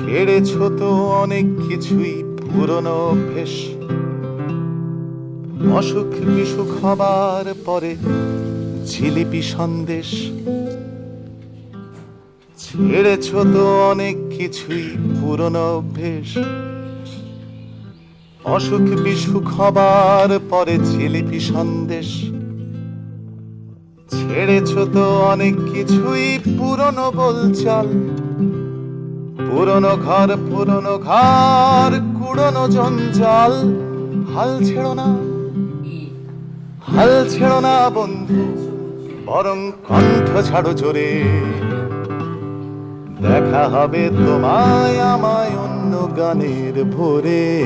ছেড়েছ তো অনেক কিছুই পুরনো অভ্যেস। অসুখ বিসুখ হবার পরে জিলিপি সন্দেশ। ছেড়েছ তো অনেক কিছুই পুরনো অভ্যেস। অসুখ বিসুখ হবার পরে জিলিপি সন্দেশ। ছেড়েছ তো অনেক কিছুই পুরনো বলচাল। পুরনো ঘর পুরনো ঘর, কুড়নো জঞ্জাল। হাল ছেড়ো না। হাল ছেড়ো না, বন্ধু। বরং কণ্ঠ ছাড়ো জোরে। দেখা হবে তোমায় আমায় অন্য গানের ভোরে।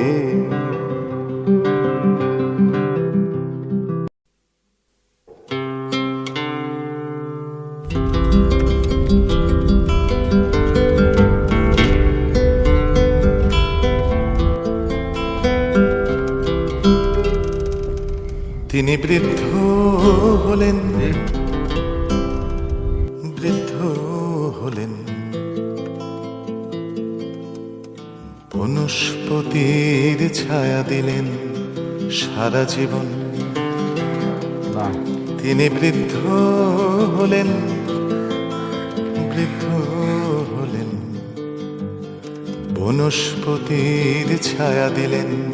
তিনি বৃদ্ধ হলেন। বৃদ্ধ হলেন। বনস্পতির ছায়া দিলেন সারা জীবন। তিনি বৃদ্ধ হলেন। বৃদ্ধ হলেন। বনস্পতির ছায়া দিলেন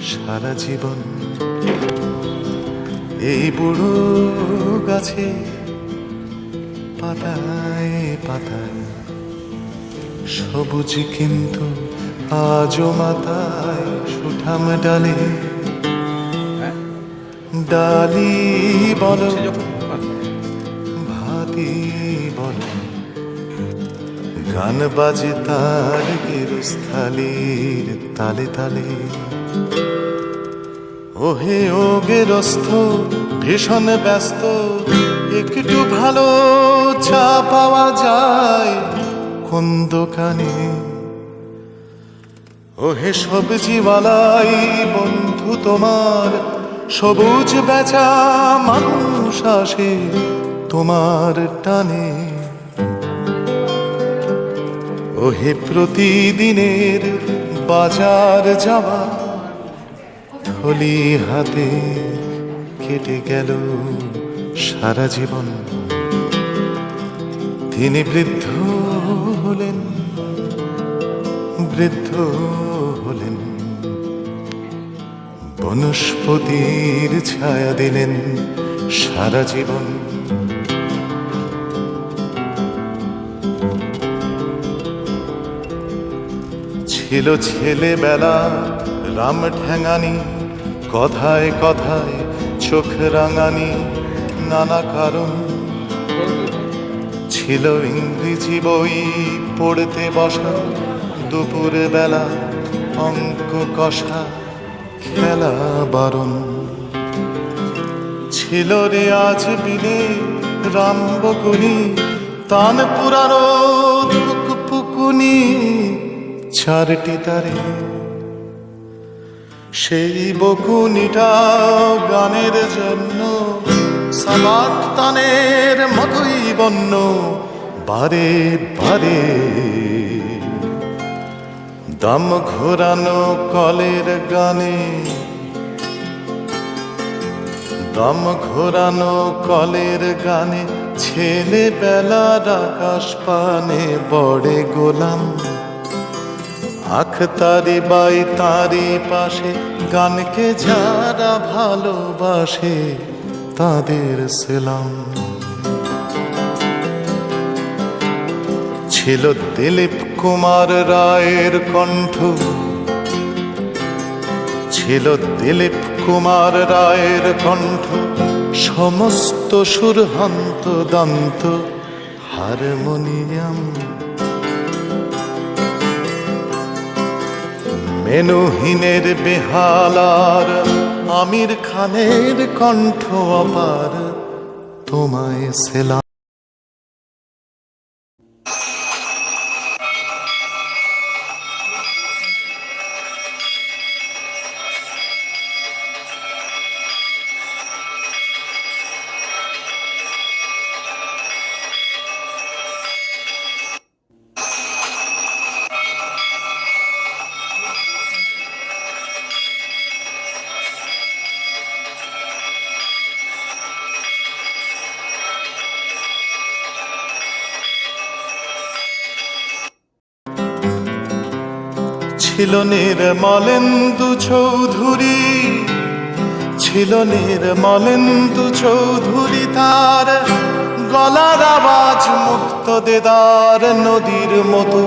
সারা জীবন। এই বুড়ো গাছে পাতায় পাতায় সবুজ কিন্তু আজও মাথায় সুঠাম ডালে। ডালি বল। ভাতি বল গান বাজে তার গেরস্থালির তালে তালে। ওহে ও গেরস্থ, ভীষণ ব্যস্ত, একটু ভালো চা পাওয়া যায় কোন দোকানে ওহে সবজিওয়ালাই, বন্ধু তোমার, সবুজ বেচা মানুষ আসে তোমার টানে। ওহে প্রতিদিনের বাজার যাওয়া থলি হাতে কেটে গেল সারা জীবন। তিনি বৃদ্ধ হলেন বৃদ্ধ হলেন। বনস্পতির ছায়া দিলেন সারা জীবন। ছিল ছেলেবেলা রাম ঠ্যাঙানি কথায় কথায় চোখ রাঙানি নানা কারণ। ছিল ইংরেজি বই পড়তে বসা, দুপুরে বেলা অঙ্ক কষা, খেলা বারণ। ছিল রে আজ বিলে রাম বকুনি তান পুরানো পুকুনি, চারটি তারে সেই বকুনিটা গানের জন্য সাবাক তানের মতোই বন্য, বারে বারে। দম ঘোরানো কলের গানে, দম ঘোরানো কলের গানে, ছেলেবেলার আকাশ পানে বড়ে গোলাম। আখ তারি বাই তারি পাশে, গানকে যারা ভালোবাসে, তাদের সেলাম। ছিল দিলীপ কুমার রায়ের কণ্ঠ। ছিল দিলীপ কুমার রায়ের কণ্ঠ। সমস্ত সুরহন্ত দন্ত, হারমোনিয়াম। মেনুহীনের বেহালার আমির খানের কণ্ঠ অপার। তোমায় সেলাম ছিল নির্মলেন্দু চৌধুরী ছিল নির্মলেন্দু চৌধুরী তার গলার আওয়াজ মুক্ত দেদার নদীর মতো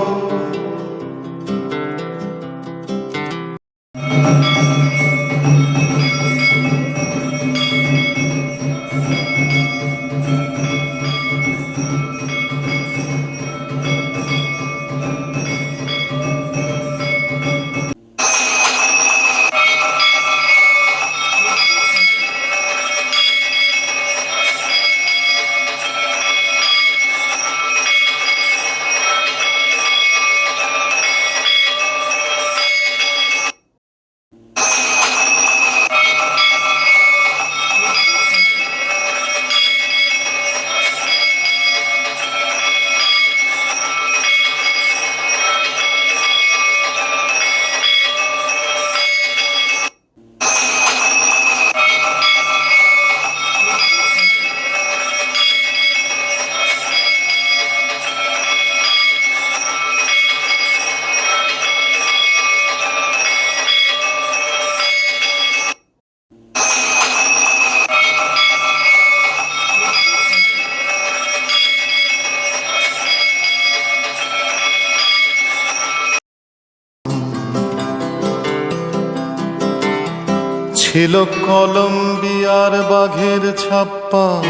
ছিল কলম্বিয়ার বাঘের ছাপ্পা।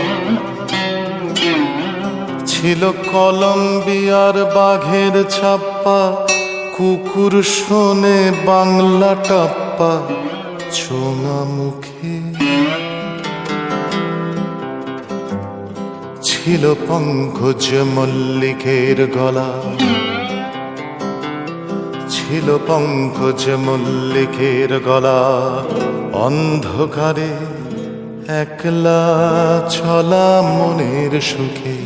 ছিল কলম্বিয়ার বাঘের ছাপ্পা। কুকুর শোনে বাংলা টাপ্পা। চোঙা মুখে। ছিল পঙ্কজ মল্লিকের গলা। ছিল পঙ্কজ মল্লিকের গলা। অন্ধকারে একলা ছলা মনের সুখে।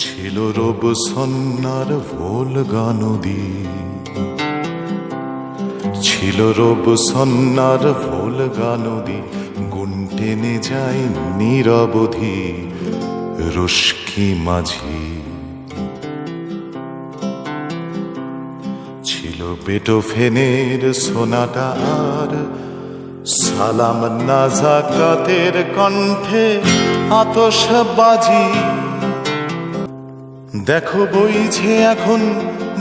ছিল রব সন্ন্যার ভোলগা নদী ছিল রব সন্ন্যার ভোলগা নদী গুণ টেনে যায় নিরবধি রুষ্কি মাঝি। বেটোফেনের সোনাটা আর। সালাম নাজাকাতের কণ্ঠে আতশবাজি। দেখো বইছে এখন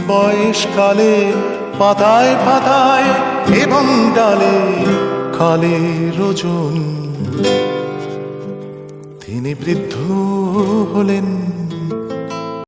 বয়সকালে, পাতায় পাতায় এবং ডালে কালে রোজন তিনি বৃদ্ধ হলেন।